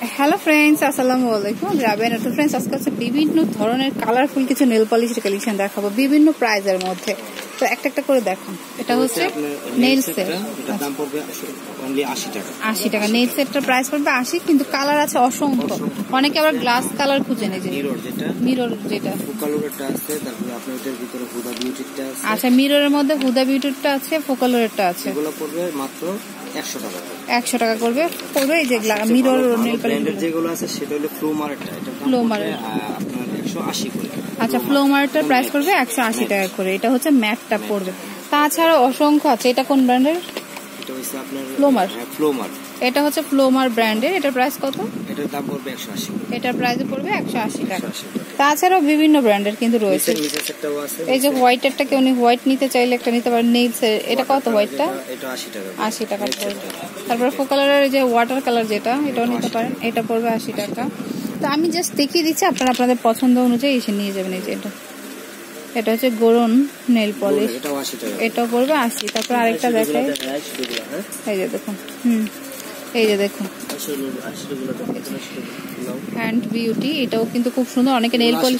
Hello friends আসসালামু আলাইকুম রাবেন তো ফ্রেন্ডস আজকে হচ্ছে বিভিন্ন ধরনের কালারফুল কিছু নেল পলিশের কালেকশন দেখাবো। বিভিন্ন প্রাইজের মধ্যে। তো একটা একটা করে দেখো। এটা হচ্ছে নেল সেট দাম পড়বে অনলি আশি টাকা। আশি টাকা। নেল সেটটার প্রাইস পড়বে আশি কিন্তু কালার আছে অসংখ্য। অনেকে আবার গ্লাস কালার খুঁজে নেই যে মিরর যেটা। মিরর যেটা। ফুকালুরেরটা আছে তারপরে আপনার ওটার ভিতরে হুদা বিউটিটা আছে। আচ্ছা মিররের মধ্যে হুদা বিউটিরটা আছে ফোকালোরেরটা আছে। এগুলো পড়বে মাত্র একশো টাকা করে। একশো টাকা করবে। পড়বে এই যে মিরর নেল ব্র্যান্ডের যেগুলো আছে সেটা হলো ফ্লো মার্কটা এটা Mart। আপনার আচ্ছা ফ্লোমারটার প্রাইস পড়বে একশো আশি টাকা করে। এটা হচ্ছে ম্যাটটা পড়বে। তাছাড়া অসংখ্য আছে। এটা কোন ব্র্যান্ডের এটা হচ্ছে আপনার Flow Mart। হ্যাঁ ফ্লো মার্ক এটা হচ্ছে ফ্লোমার ব্র্যান্ডের এটার প্রাইস কত? এটার দাম পড়বে একশো আশি। করে এটার প্রাইস পড়বে একশো আশি টাকা। 180 টাকা। তাছাড়াও বিভিন্ন ব্র্যান্ডের কিন্তু রয়েছে। এই যে হোয়াইটেরটা কেউ হোয়াইট নিতে চাইলে একটা নিতে পারেন নেইলস এটা কত হোয়াইটটা এটা- আশি টাকা করে। আশি টাকা Next পড়বে। তারপর ফোকালারের যে ওয়াটার কালার যেটা এটাও নিতে পারেন। এটা পড়বে আশি টাকা। তো আমি জাস্ট দেখিয়ে দিচ্ছি আপনারা আপনাদের পছন্দ অনুযায়ী এসে নিয়ে যাবেন এই যে এটা। এটা হচ্ছে গোরন নেল পলিশ এটাও করবে আশি তারপর আরেকটা দেখাই। হ্যাঁ। এই যে দেখুন হুম এই যে দেখুন। হ্যান্ড বিউটি এটাও কিন্তু খুব সুন্দর। অনেকে নেল পলিশ।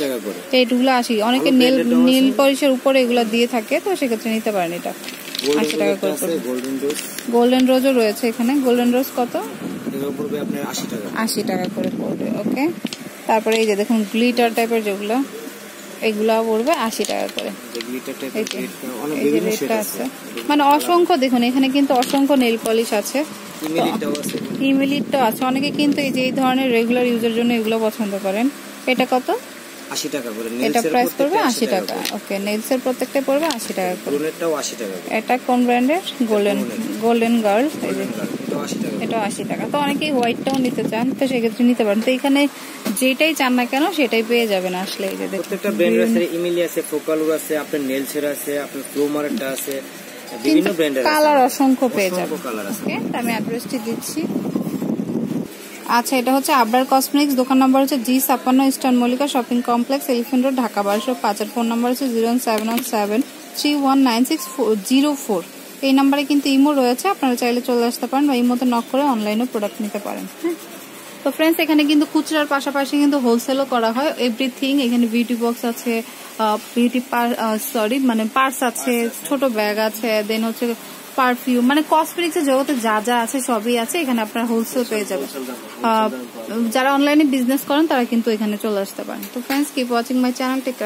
এইগুলো আসি অনেকে নেল নেল পলিশের উপরে এগুলো দিয়ে থাকে তো সেক্ষেত্রে নিতে পারেন এটা। আশি টাকা করে পড়বে। গোল্ডেন রোজ রোজও রয়েছে এখানে। গোল্ডেন রোজ কত? আশি টাকা। করে পড়বে ওকে? তারপরে এই যে দেখুন গ্লিটার টাইপের যেগুলো এগুলা পড়বে আশি টাকা করে। আছে। মানে অসংখ্য দেখুন এখানে কিন্তু অসংখ্য নেল পলিশ আছে। ইমিলিটটাও আছে। অনেকে কিন্তু এই যে এই ধরনের রেগুলার ইউজের জন্য এগুলো পছন্দ করেন। এটা কত? আশি টাকা করে। এটা প্রাইস পড়বে প্রত্যেকটা আশি টাকা ওকে নেলসের প্রত্যেকটা পড়বে আশি টাকা করে। ব্রুনেটটাও আশি টাকা করে। এটা কোন ব্র্যান্ডের গোল্ডেন গোল্ডেন গার্ল এই যে। এটা আশি টাকা তো অনেকেই হোয়াইটটাও নিতে চান তো সেক্ষেত্রে নিতে পারেন। তো এখানে যেটাই চান না কেন সেটাই পেয়ে যাবেন আসলে। এই যে প্রত্যেকটা ব্র্যান্ড আছে ইমিলি আছে ফোকালুর আছে আপনার নেলসের আছে আপনার ফ্লোমারেরটা আছে বিভিন্ন ব্র্যান্ডের কালার অসংখ্য পেয়ে যাবেন। ওকে আমি অ্যাড্রেসটি দিচ্ছি। আচ্ছা এটা হচ্ছে আবরার কসমেটিক্স, দোকান নাম্বার হচ্ছে জি ছাপ্পান্ন Eastern Mallika shopping complex, elephant road, Dhaka বারোশো পাঁচের ফোন নাম্বার হচ্ছে zero seven one seven three one nine six zero four. এই নাম্বারে কিন্তু ইমো রয়েছে, আপনারা চাইলে চলে আসতে পারেন বা ইমোতে নক করে অনলাইনেও প্রোডাক্ট নিতে পারেন। হ্যাঁ তো ফ্রেন্ডস এখানে কিন্তু খুচরার পাশাপাশি কিন্তু হোলসেলও করা হয়। এভরিথিং এখানে বিউটি বক্স আছে বিউটি সরি মানে পার্স আছে, ছোট ব্যাগ আছে দেন হচ্ছে পারফিউম মানে কসমেটিক্স জগতে যা যা আছে সবই আছে, এখানে আপনার হোলসেল পেয়ে যাবেন। যারা অনলাইনে বিজনেস করেন, তারা কিন্তু এখানে চলে আসতে পারেন। তো friends keep watching my channel tech